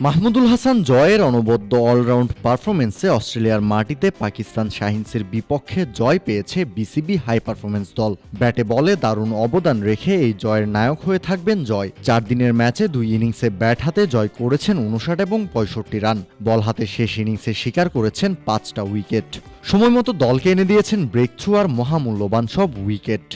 মাহমুদুল হাসান জয়ের অনবদ্য অলরাউন্ড পারফরমেন্সে অস্ট্রেলিয়ার মাটিতে পাকিস্তান শাহিনসের বিপক্ষে জয় পেয়েছে বিসিবি হাই পারফরমেন্স দল। ব্যাটে বলে দারুণ অবদান রেখে এই জয়ের নায়ক হয়ে থাকবেন জয়। চার দিনের ম্যাচে দুই ইনিংসে ব্যাট হাতে জয় করেছেন উনষাট এবং পঁয়ষট্টি রান। বল হাতে শেষ ইনিংসে শিকার করেছেন পাঁচটা উইকেট। সময়মতো দলকে এনে দিয়েছেন ব্রেক থ্রু আর মহামূল্যবান সব উইকেট।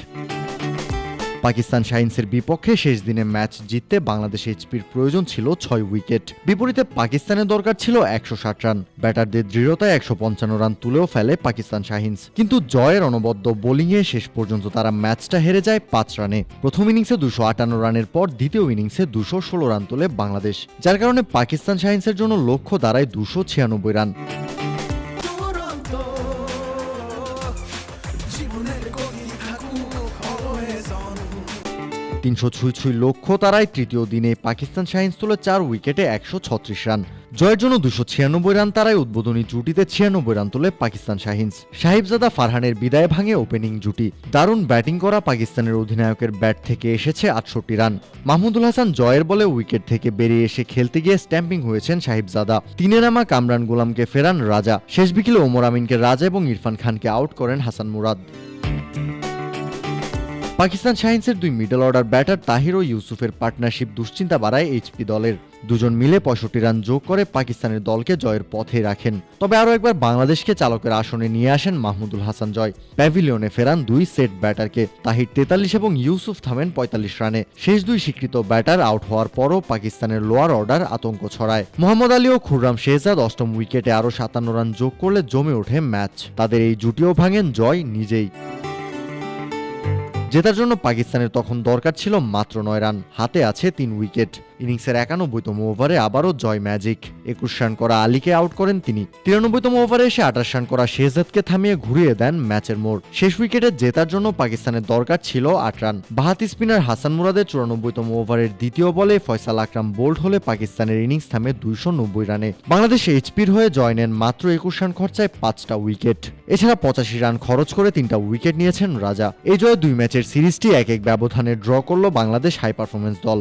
পাকিস্তান শাহিনসের বিপক্ষে শেষ দিনে ম্যাচ জিততে বাংলাদেশ এইচপির প্রয়োজন ছিল ছয় উইকেট। বিপরীতে পাকিস্তানের দরকার ছিল একশো ষাট রান। ব্যাটারদের দৃঢ়তায় একশো পঞ্চান্ন রান তুলেও ফেলে পাকিস্তান শাহিনস। কিন্তু জয়ের অনবদ্য বোলিংয়ে শেষ পর্যন্ত তারা ম্যাচটা হেরে যায় পাঁচ রানে। প্রথম ইনিংসে দুশো আটান্ন রানের পর দ্বিতীয় ইনিংসে দুশো ষোলো রান তোলে বাংলাদেশ। যার কারণে পাকিস্তান শাহিনসের জন্য লক্ষ্য দাঁড়ায় দুশো ছিয়ানব্বই রান। জীবনের তিনশো ছুঁই ছুঁই লক্ষ্য তারাই তৃতীয় দিনে পাকিস্তান শাহিনস তোলে চার উইকেটে একশো ছত্রিশ রান। জয়ের জন্য দুশো ছিয়ানব্বই রান তারাই উদ্বোধনী জুটিতে ছিয়ানব্বই রান তোলে পাকিস্তান শাহিনস সাহিবজাদা ফারহানের বিদায় ভাঙে ওপেনিং জুটি। দারুণ ব্যাটিং করা পাকিস্তানের অধিনায়কের ব্যাট থেকে এসেছে আটষট্টি রান। মাহমুদুল হাসান জয়ের বলে উইকেট থেকে বেরিয়ে এসে খেলতে গিয়ে স্ট্যাম্পিং হয়েছেন সাহিবজাদা। তিনে নামা কামরান গোলামকে ফেরান রাজা। শেষ বিকেলে ওমর আমিনকে রাজা এবং ইরফান খানকে আউট করেন হাসান মুরাদ। পাকিস্তান সায়েন্সের দুই মিডল অর্ডার ব্যাটার তাহির ও ইউসুফের পার্টনারশিপ দুশ্চিন্তা বাড়ায় এইচপি দলের। দুজন মিলে পঁয়ষট্টি রান যোগ করে পাকিস্তানের দলকে জয়ের পথে রাখেন। তবে আরও একবার বাংলাদেশকে চালকের আসনে নিয়ে আসেন মাহমুদুল হাসান জয়। প্যাভিলিয়নে ফেরান দুই সেট ব্যাটারকে। তাহির তেতাল্লিশ এবং ইউসুফ থামেন পঁয়তাল্লিশ রানে। শেষ দুই স্বীকৃত ব্যাটার আউট হওয়ার পরও পাকিস্তানের লোয়ার অর্ডার আতঙ্ক ছড়ায়। মোহাম্মদ আলী ও খুররাম শেহজাদ অষ্টম উইকেটে আরও সাতান্ন রান যোগ করলে জমে ওঠে ম্যাচ। তাদের এই জুটিও ভাঙেন জয় নিজেই। জেতার জন্য পাকিস্তানের তখন দরকার ছিল মাত্র নয় রান হাতে আছে তিন উইকেট। ইনিংসের একানব্বইতম ওভারে আবারও জয় ম্যাজিক। একুশ রান করা আলীকে আউট করেন তিনি। তিরানব্বইতম ওভারে এসে আঠাশ রান করা শেহজাদকে থামিয়ে ঘুরিয়ে দেন ম্যাচের মোড়। শেষ উইকেটে জেতার জন্য পাকিস্তানের দরকার ছিল আট রান। বাহাতি স্পিনার হাসান মুরাদের চুরানব্বইতম ওভারের দ্বিতীয় বলে ফয়সাল আকরাম বোল্ড হলে পাকিস্তানের ইনিংস থামে দুইশো নব্বই রানে। বাংলাদেশ এইচপির হয়ে জয় নেন মাত্র একুশ রান খরচায় পাঁচটা উইকেট। এছাড়া পঁচাশি রান খরচ করে তিনটা উইকেট নিয়েছেন রাজা। এই জয়ে দুই ম্যাচের সিরিজটি এক এক ব্যবধানে ড্র করল বাংলাদেশ হাই পারফরমেন্স দল।